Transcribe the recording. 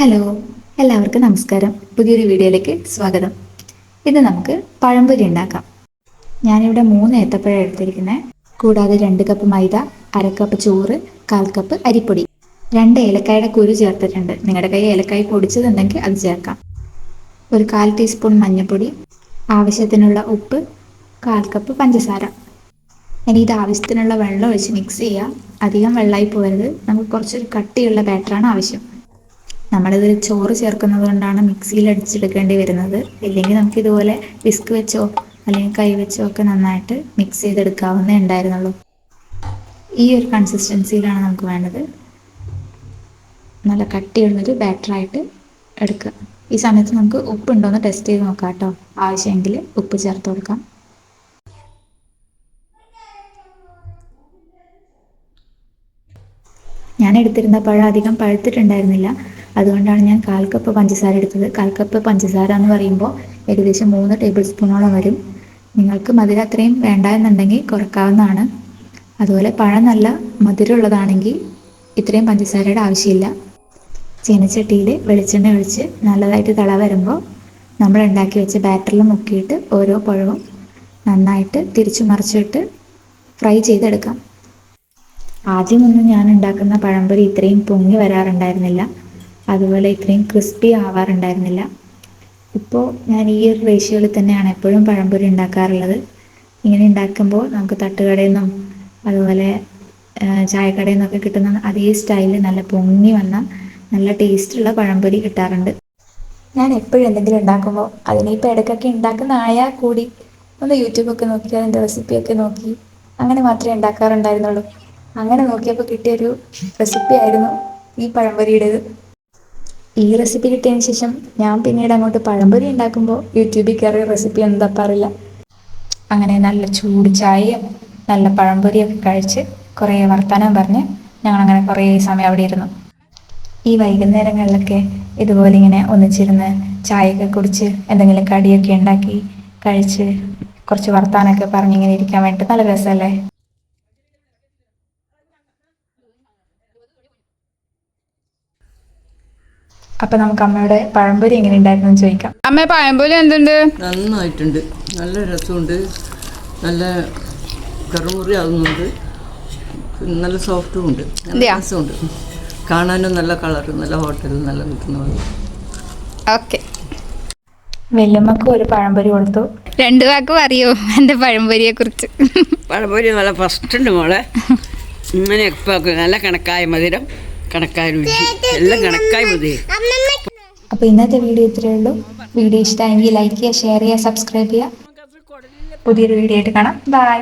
Hello എല്ലാവർക്കും നമസ്കാരം. പുതിയൊരു വീഡിയോയിലേക്ക് സ്വാഗതം. ഇത് നമുക്ക് പഴംപൊരി ഉണ്ടാക്കാം. ഞാനിവിടെ മൂന്ന് ഏത്തപ്പഴം എടുത്തിരിക്കുന്നത് കൂടാതെ രണ്ട് കപ്പ് മൈദ അര കപ്പ് ചോറ് കാൽ കപ്പ് അരിപ്പൊടി. രണ്ട് ഏലക്കായുടെ കുരു ചേർത്തിട്ടുണ്ട്. നിങ്ങളുടെ കൈ ഏലക്കായ പൊടിച്ചതുണ്ടെങ്കിൽ അത് ചേർക്കാം. ഒരു കാൽ ടീസ്പൂൺ മഞ്ഞൾപ്പൊടി ആവശ്യത്തിനുള്ള ഉപ്പ് കാൽ കപ്പ് പഞ്ചസാര. ഇനി ഇത് ആവശ്യത്തിനുള്ള വെള്ളം ഒഴിച്ച് മിക്സ് ചെയ്യുക അധികം വെള്ളമായി പോകരുത്. നമുക്ക് കുറച്ചൊരു കട്ടിയുള്ള ബാറ്ററാണ് ആവശ്യം. നമ്മളിതിൽ ചോറ് ചേർക്കുന്നത് കൊണ്ടാണ് മിക്സിയിൽ അടിച്ചെടുക്കേണ്ടി വരുന്നത്. ഇല്ലെങ്കിൽ നമുക്ക് ഇതുപോലെ വിസ്ക് വെച്ചോ അല്ലെങ്കിൽ കൈ വെച്ചോ ഒക്കെ നന്നായിട്ട് മിക്സ് ചെയ്തെടുക്കാവുന്നേ ഉണ്ടായിരുന്നുള്ളൂ. ഈ ഒരു കൺസിസ്റ്റൻസിയിലാണ് നമുക്ക് വേണ്ടത്. നല്ല കട്ടിയുള്ളൊരു ബാറ്ററായിട്ട് എടുക്കുക. ഈ സമയത്ത് നമുക്ക് ഉപ്പുണ്ടോ എന്ന് ടെസ്റ്റ് ചെയ്ത് നോക്കാം കേട്ടോ. ആവശ്യമെങ്കിൽ ഉപ്പ് ചേർത്ത് കൊടുക്കാം. ഞാൻ എടുത്തിരുന്ന പഴം അധികം പഴുത്തിട്ടുണ്ടായിരുന്നില്ല. അതുകൊണ്ടാണ് ഞാൻ കാൽ കപ്പ് പഞ്ചസാര എടുത്തത്. കാൽ കപ്പ് പഞ്ചസാര എന്ന് പറയുമ്പോൾ ഏകദേശം മൂന്ന് ടേബിൾ സ്പൂണോളം വരും. നിങ്ങൾക്ക് മധുരം അത്രയും വേണ്ട എന്നുണ്ടെങ്കിൽ കുറക്കാവുന്നതാണ്. അതുപോലെ പഴം നല്ല മധുരമുള്ളതാണെങ്കിൽ ഇത്രയും പഞ്ചസാരയുടെ ആവശ്യമില്ല. ചീനച്ചട്ടിയിൽ വെളിച്ചെണ്ണ ഒഴിച്ച് നല്ലതായിട്ട് തള വരുമ്പോൾ നമ്മൾ ഉണ്ടാക്കി വെച്ച ബാറ്ററിൽ മുക്കിയിട്ട് ഓരോ പഴവും നന്നായിട്ട് തിരിച്ചു മറിച്ചിട്ട് ഫ്രൈ ചെയ്തെടുക്കാം. ആദ്യമൊന്നും ഞാൻ ഉണ്ടാക്കുന്ന പഴംപൊരി ഇത്രയും പൊങ്ങി വരാറുണ്ടായിരുന്നില്ല. അതുപോലെ ഇത്രയും ക്രിസ്പി ആവാറുണ്ടായിരുന്നില്ല. ഇപ്പോൾ ഞാൻ ഈ ഒരു റേഷ്യോയിൽ തന്നെയാണ് എപ്പോഴും പഴംപൊരി ഉണ്ടാക്കാറുള്ളത്. ഇങ്ങനെ ഉണ്ടാക്കുമ്പോൾ നമുക്ക് തട്ടുകടയിൽ നിന്നും അതുപോലെ ചായക്കടയിൽ നിന്നൊക്കെ കിട്ടുന്ന അതേ സ്റ്റൈലിൽ നല്ല പൊങ്ങി വന്ന നല്ല ടേസ്റ്റുള്ള പഴംപൊരി കിട്ടാറുണ്ട്. ഞാൻ എപ്പോഴും എന്തെങ്കിലും ഉണ്ടാക്കുമ്പോൾ അതിനിപ്പോൾ ഇടയ്ക്കൊക്കെ ഉണ്ടാക്കുന്ന ആയാൽ കൂടി ഒന്ന് യൂട്യൂബൊക്കെ നോക്കി അതിന്റെ റെസിപ്പിയൊക്കെ നോക്കി അങ്ങനെ മാത്രമേ ഉണ്ടാക്കാറുണ്ടായിരുന്നുള്ളൂ. അങ്ങനെ നോക്കിയപ്പോൾ കിട്ടിയൊരു റെസിപ്പി ആയിരുന്നു ഈ പഴംപൊരിയുടേത്. ഈ റെസിപ്പി കിട്ടിയതിന് ശേഷം ഞാൻ പിന്നീട് അങ്ങോട്ട് പഴംപൊരി ഉണ്ടാക്കുമ്പോൾ യൂട്യൂബിൽ കയറിയ റെസിപ്പി എന്താ പറയില്ല അങ്ങനെ നല്ല ചൂട് ചായയും നല്ല പഴംപൊരിയൊക്കെ കഴിച്ച് കുറേ വർത്തമാനം പറഞ്ഞ് ഞങ്ങളങ്ങനെ കുറേ സമയം അവിടെ ഇരുന്നു. ഈ വൈകുന്നേരങ്ങളിലൊക്കെ ഇതുപോലെ ഇങ്ങനെ ഒന്നിച്ചിരുന്ന് ചായയൊക്കെ കുടിച്ച് എന്തെങ്കിലും കടിയൊക്കെ ഉണ്ടാക്കി കഴിച്ച് കുറച്ച് വർത്താനമൊക്കെ പറഞ്ഞിങ്ങനെ ഇരിക്കാൻ വേണ്ടി നല്ല രസമല്ലേ? അപ്പൊ നമുക്ക് അമ്മയുടെ പഴംപൊരി എങ്ങനെ ഉണ്ടായിരുന്നു എന്ന് ചോദിക്കാം. അമ്മ പഴംപൊരി എന്തുണ്ട്? നന്നായിട്ടുണ്ട്. നല്ല രസമുണ്ട്. നല്ല കറുമുറി ആകുന്നുണ്ട് നല്ല സോഫ്റ്റും ഉണ്ട്? രസമുണ്ട്. കാണാനും നല്ല കളർ നല്ല ഹോട്ടലിൽ നല്ല കിട്ടുന്ന പോലെ. ഓക്കെ. വെല്ലുമ്മക്ക് ഒരു പഴംപൊരി കൊടുത്തു. രണ്ടു വാക്ക് പറയൂ എന്റെ പഴംപൊരിയെ കുറിച്ച് പഴംപൊരി നല്ല ഫസ്റ്റ് ഉണ്ട് മോളെ. ഇങ്ങനെ നല്ല കണക്കായ മധുരം. കണക്കായ രുചി. എല്ലാം കണക്കായ മതി. അപ്പോൾ ഇന്നത്തെ വീഡിയോ ഇത്രയേ ഉള്ളൂ. വീഡിയോ ഇഷ്ടമായെങ്കിൽ ലൈക്ക് ചെയ്യുക ഷെയർ ചെയ്യുക സബ്സ്ക്രൈബ് ചെയ്യുക. പുതിയൊരു വീഡിയോ ആയിട്ട് കാണാം. ബൈ